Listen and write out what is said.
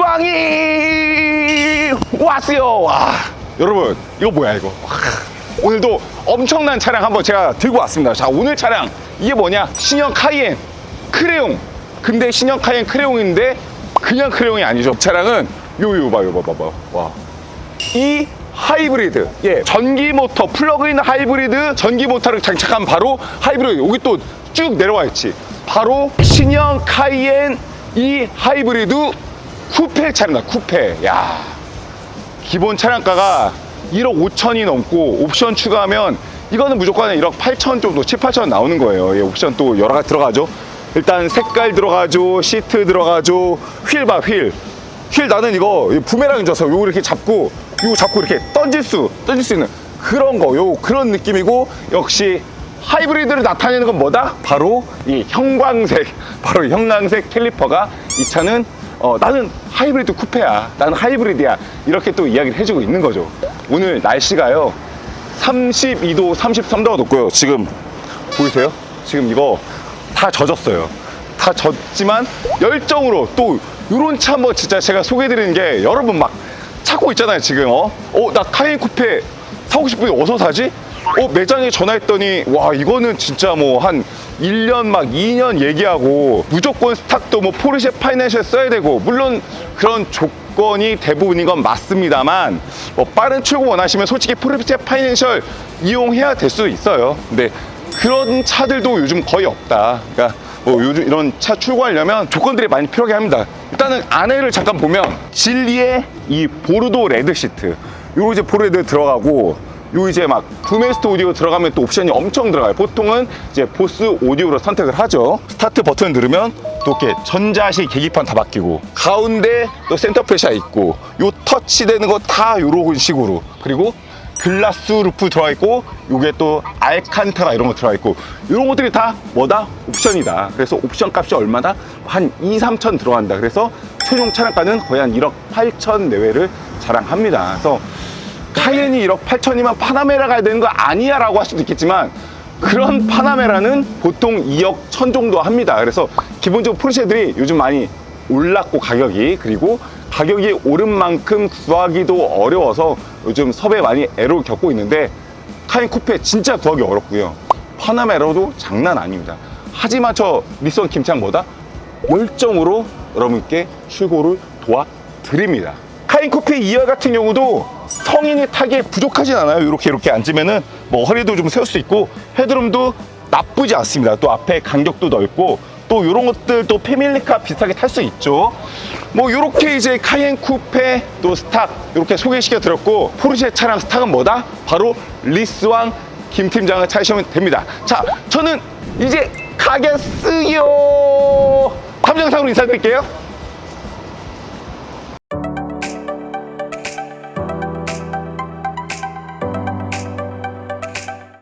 리스왕이 왔어요. 와, 여러분 이거 뭐야 이거? 와, 오늘도 엄청난 차량 한번 제가 들고 왔습니다. 자, 오늘 차량 이게 뭐냐? 신형 카이엔 크레용. 근데 신형 카이엔 크레용인데 그냥 크레용이 아니죠. 차량은 요요 봐, 요봐, 봐봐. 와, 이 하이브리드 예 전기 모터 플러그인 하이브리드 전기 모터를 장착한 바로 하이브리드 여기 또 쭉 내려와 있지 바로 신형 카이엔 이 하이브리드 쿠페 차량이다 쿠페. 야 기본 차량가가 1억 5천이 넘고 옵션 추가하면 이거는 무조건 1억 8천 정도 7, 8천 나오는 거예요. 예, 옵션 또 여러 가지 들어가죠. 일단 색깔 들어가죠 시트 들어가죠 휠 봐 휠. 휠 나는 이거 줄 알았어 요거 이렇게 잡고 요거 잡고 이렇게 던질 수 던질 수 있는 그런 거요 그런 느낌이고 역시 하이브리드를 나타내는 건 뭐다? 바로 이 형광색 바로 이 형광색 캘리퍼가 이 차는 어, 나는 하이브리드 쿠페야 나는 하이브리드야 이렇게 또 이야기를 해주고 있는 거죠 오늘 날씨가요 32도 33도가 높고요 지금 보이세요? 지금 이거 다 젖었어요. 다 젖지만 열정으로 또 이런 차 한번 진짜 제가 소개해드리는 게 여러분 막 찾고 있잖아요 지금 어? 어? 나 카인 쿠페 사고 싶은데 어디서 사지? 어? 매장에 전화했더니 와 이거는 진짜 뭐 한 1년 막 2년 얘기하고 무조건 스탁도 뭐 포르쉐 파이낸셜 써야 되고 물론 그런 조건이 대부분인 건 맞습니다만 뭐 빠른 출고 원하시면 솔직히 포르쉐 파이낸셜 이용해야 될 수 있어요 근데 그런 차들도 요즘 거의 없다. 그러니까 뭐 요즘 이런 차 출고하려면 조건들이 많이 필요하게 합니다. 일단은 안에를 잠깐 보면 진리의 이 보르도 레드 시트. 요 이제 보르드 들어가고 요 이제 막 구메스트 오디오 들어가면 또 옵션이 엄청 들어가요. 보통은 이제 보스 오디오로 선택을 하죠. 스타트 버튼 누르면 또 이렇게 전자식 계기판 다 바뀌고 가운데 또 센터 프레셔 있고 요 터치 되는 거 다 요런 식으로 그리고 글라스 루프 들어가 있고 요게 또 알칸타라 이런 거 들어가 있고 이런 것들이 다 뭐다? 옵션이다. 그래서 옵션 값이 얼마다? 한 2, 3천 들어간다. 그래서 최종 차량가는 거의 한 1억 8천 내외를 자랑합니다. 그래서 카이엔이 1억 8천이면 파나메라 가야 되는 거 아니야 라고 할 수도 있겠지만 그런 파나메라는 보통 2억 천 정도 합니다. 그래서 기본적으로 포르쉐들이 요즘 많이 올랐고 가격이 그리고 가격이 오른 만큼 구하기도 어려워서 요즘 섭외 많이 애로를 겪고 있는데 카인 쿠페 진짜 구하기 어렵고요. 파나메라도 장난 아닙니다. 하지만 저 미선 김창 뭐다? 열정으로 여러분께 출고를 도와드립니다. 카인 쿠페 2열 같은 경우도 성인이 타기에 부족하진 않아요. 이렇게 이렇게 앉으면은 뭐 허리도 좀 세울 수 있고 헤드룸도 나쁘지 않습니다. 또 앞에 간격도 넓고 또 이런 것들 또 패밀리카 비슷하게 탈 수 있죠. 뭐 이렇게 이제 카이엔 쿠페 또 스탁 이렇게 소개시켜 드렸고 포르쉐 차량 스탁은 뭐다? 바로 리스왕 김 팀장을 찾으시면 됩니다. 자, 저는 이제 가겠어요. 다음 영상으로 인사드릴게요.